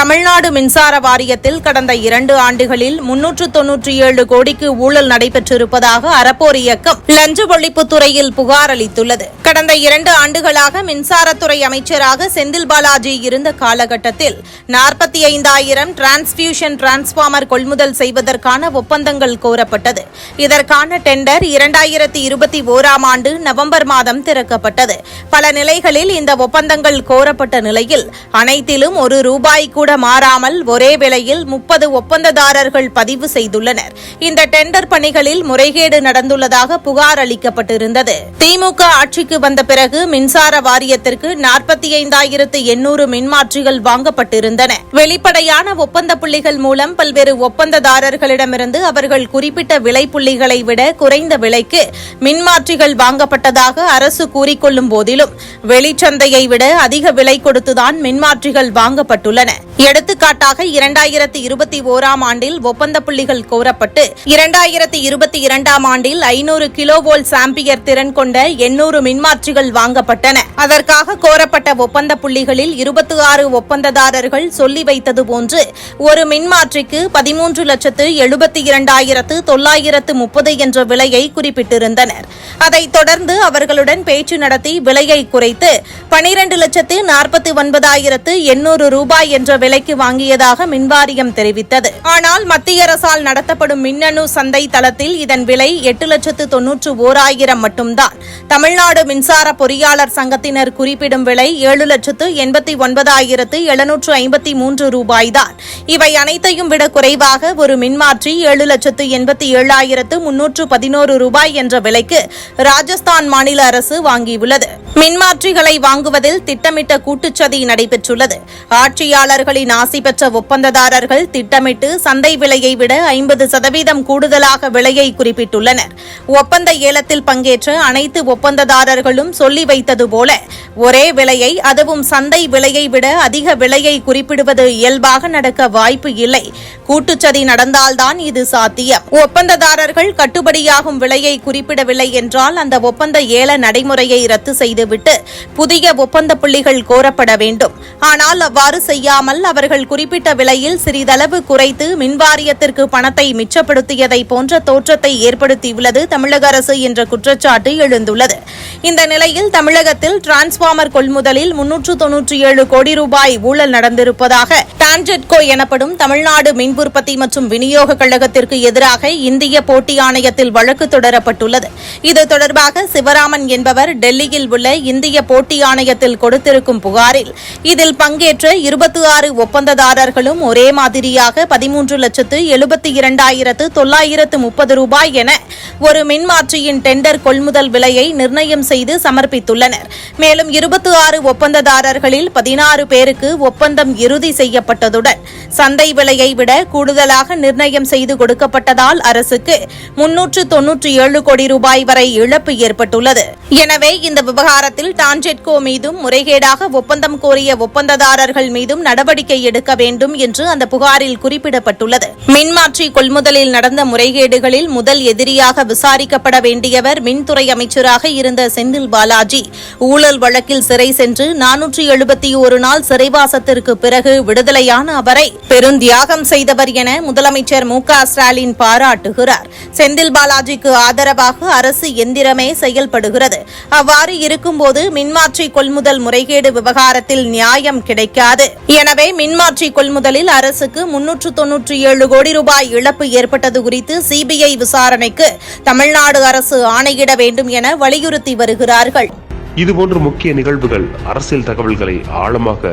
தமிழ்நாடு மின்சார வாரியத்தில் கடந்த இரண்டு ஆண்டுகளில் முன்னூற்று தொன்னூற்றி ஏழு கோடிக்கு ஊழல் நடைபெற்றிருப்பதாக அறப்போர் இயக்கம் லஞ்ச ஒழிப்புத்துறையில் புகார் அளித்துள்ளது. கடந்த இரண்டு ஆண்டுகளாக மின்சாரத்துறை அமைச்சராக செந்தில் பாலாஜி இருந்த காலகட்டத்தில் நாற்பத்தி ஐந்தாயிரம் டிரான்ஸ்பியூஷன் டிரான்ஸ்பார்மர் கொள்முதல் செய்வதற்கான ஒப்பந்தங்கள் கோரப்பட்டது. இதற்கான டெண்டர் இரண்டாயிரத்தி இருபத்தி ஓராம் ஆண்டு நவம்பர் மாதம் திறக்கப்பட்டது. பல நிலைகளில் இந்த ஒப்பந்தங்கள் கோரப்பட்ட நிலையில் அனைத்திலும் ஒரு ரூபாய் கூட மாறாமல் ஒரே விலையில் முப்பது ஒப்பந்ததாரர்கள் பதிவு செய்துள்ளனர். இந்த டெண்டர் பணிகளில் முறைகேடு நடந்துள்ளதாக புகார் அளிக்கப்பட்டிருந்தது. திமுக ஆட்சிக்கு வந்த பிறகு மின்சார வாரியத்திற்கு நாற்பத்தி ஐந்தாயிரத்து எண்ணூறு மின்மாற்றிகள் வாங்கப்பட்டிருந்தன. வெளிப்படையான ஒப்பந்த புள்ளிகள் மூலம் பல்வேறு ஒப்பந்ததாரர்களிடமிருந்து அவர்கள் குறிப்பிட்ட விலை புள்ளிகளை விட குறைந்த விலைக்கு மின்மாற்றிகள் வாங்கப்பட்டதாக அரசு கூறிக்கொள்ளும் போதிலும் வெளிச்சந்தையை விட அதிக விலை கொடுத்துதான் மின்மாற்றிகள் வாங்கப்பட்டுள்ளன. எடுத்துக்காட்டாக இரண்டாயிரத்தி இருபத்தி ஓராம் ஆண்டில் ஒப்பந்த புள்ளிகள் கோரப்பட்டு இரண்டாயிரத்தி இருபத்தி இரண்டாம் ஆண்டில் ஐநூறு கிலோவோல் சாம்பியர் திறன் கொண்ட எண்ணூறு மின்மாற்றிகள் வாங்கப்பட்டன. அதற்காக கோரப்பட்ட ஒப்பந்த புள்ளிகளில் இருபத்தி ஆறு ஒப்பந்ததாரர்கள் சொல்லி வைத்தது போன்று ஒரு மின்மாற்றிக்கு பதிமூன்று லட்சத்து எழுபத்தி இரண்டாயிரத்து தொள்ளாயிரத்து முப்பது என்ற விலையை குறிப்பிட்டிருந்தனர். அதைத் தொடர்ந்து அவர்களுடன் பேச்சு நடத்தி விலையை குறைத்து பனிரண்டு லட்சத்து நாற்பத்தி ஒன்பதாயிரத்து எண்ணூறு ரூபாய் என்ற விலைக்கு வாங்கியதாக மின்வாரியம் தெரிவித்தது. ஆனால் மத்திய அரசால் நடத்தப்படும் மின்னணு சந்தை தளத்தில் இதன் விலை எட்டு லட்சத்து தொன்னூற்று ஓராயிரம் மட்டும்தான். தமிழ்நாடு மின்சார பொறியாளர் சங்கத்தினர் குறிப்பிடும் விலை ஏழு லட்சத்து எண்பத்தி ஒன்பதாயிரத்து எழுநூற்று ஐம்பத்தி மூன்று ரூபாய்தான். இவை அனைத்தையும் விட குறைவாக ஒரு மின்மாற்றி ஏழு லட்சத்து எண்பத்தி ஏழாயிரத்து முன்னூற்று பதினோரு ரூபாய் என்ற விலைக்கு ராஜஸ்தான் மாநில அரசு வாங்கியுள்ளது. மின்மாற்றிகளை வாங்குவதில் திட்டமிட்ட கூட்டுச்சதி நடைபெற்றுள்ளது. ஆட்சியாளர்களின் ஆசி பெற்ற ஒப்பந்ததாரர்கள் திட்டமிட்டு சந்தை விலையை விட ஐம்பது சதவீதம் கூடுதலாக விலையை குறிப்பிட்டுள்ளனர். ஒப்பந்த ஏலத்தில் பங்கேற்ற அனைத்து ஒப்பந்ததாரர்களும் சொல்லி வைத்தது போல ஒரே விலையை அதுவும் சந்தை விலையை விட அதிக விலையை குறிப்பிடுவது இயல்பாக நடக்க வாய்ப்பு இல்லை. கூட்டுச்சதி நடந்தால்தான் இது சாத்தியம். ஒப்பந்ததாரர்கள் கட்டுப்படியாகும் விலையை குறிப்பிடவில்லை என்றால் அந்த ஒப்பந்த ஏல நடைமுறையை ரத்து செய்து செய்துவிட்டு புதிய ஒப்பந்த புள்ளிகள் கோரப்பட வேண்டும். ஆனால் அவ்வாறு செய்யாமல் அவர்கள் குறிப்பிட்ட விலையில் சிறிதளவு குறைத்து மின்வாரியத்திற்கு பணத்தை மிச்சப்படுத்தியதை போன்ற தோற்றத்தை ஏற்படுத்தியுள்ளது தமிழக அரசு என்ற குற்றச்சாட்டு எழுந்துள்ளது. இந்த நிலையில் தமிழகத்தில் டிரான்ஸ்பார்மர் கொள்முதலில் முன்னூற்று தொன்னூற்றி ஏழு கோடி ரூபாய் ஊழல் நடந்திருப்பதாக டான்ஜெட்கோ எனப்படும் தமிழ்நாடு மின் உற்பத்தி மற்றும் விநியோக கழகத்திற்கு எதிராக இந்திய போட்டி ஆணையத்தில் வழக்கு தொடரப்பட்டுள்ளது. இது தொடர்பாக சிவராமன் என்பவர் டெல்லியில் உள்ள இந்திய போட்டி ஆணையத்தில் கொடுத்திருக்கும் புகாரில் இதில் பங்கேற்ற இருபத்தி ஆறு ஒப்பந்ததாரர்களும் ஒரே மாதிரியாக பதிமூன்று லட்சத்து எழுபத்தி இரண்டாயிரத்து தொள்ளாயிரத்து முப்பது ரூபாய் என ஒரு மின்மாற்றியின் டெண்டர் கொள்முதல் விலையை நிர்ணயம் செய்து சமர்ப்பித்துள்ளனர். மேலும் இருபத்தி ஆறு ஒப்பந்ததாரர்களில் பதினாறு பேருக்கு ஒப்பந்தம் இறுதி செய்யப்பட்டதுடன் சந்தை விலையை விட கூடுதலாக நிர்ணயம் செய்து கொடுக்கப்பட்டதால் அரசுக்கு முன்னூற்று தொன்னூற்றி ஏழு கோடி ரூபாய் வரை இழப்பு ஏற்பட்டுள்ளது. எனவே இந்த விவகாரத்தில் டான்ஜெட்கோ மீதும் முறைகேடாக ஒப்பந்தம் கோரிய ஒப்பந்ததாரர்கள் மீதும் நடவடிக்கை எடுக்க வேண்டும் என்று அந்த புகாரில் குறிப்பிடப்பட்டுள்ளது. மின்மாற்றி கொள்முதலில் நடந்த முறைகேடுகளில் முதல் எதிரியாக விசாரிக்கப்பட வேண்டியவர் மின்துறை அமைச்சராக இருந்த செந்தில் பாலாஜி. ஊழல் வழக்கில் சிறை சென்று நானூற்றி எழுபத்தி ஒரு நாள் சிறைவாசத்திற்கு பிறகு விடுதலை விடுதலையான அவரை பெருந்தியாகம் செய்தவர் என முதலமைச்சர் மு க ஸ்டாலின் பாராட்டுகிறார். செந்தில் பாலாஜிக்கு ஆதரவாக அரசு எந்திரமே செயல்படுகிறது. அவ்வாறு இருக்கும்போது மின்மாற்றி கொள்முதல் முறைகேடு விவகாரத்தில் நியாயம் கிடைக்காது. எனவே மின்மாற்றி கொள்முதலில் அரசுக்கு முன்னூற்று தொன்னூற்றி ஏழு கோடி ரூபாய் இழப்பு ஏற்பட்டது குறித்து சிபிஐ விசாரணைக்கு தமிழ்நாடு அரசு ஆணையிட வேண்டும் என வலியுறுத்தி வருகிறார்கள். இதுபோன்ற முக்கிய நிகழ்வுகள் அரசியல் தகவல்களை ஆழமாக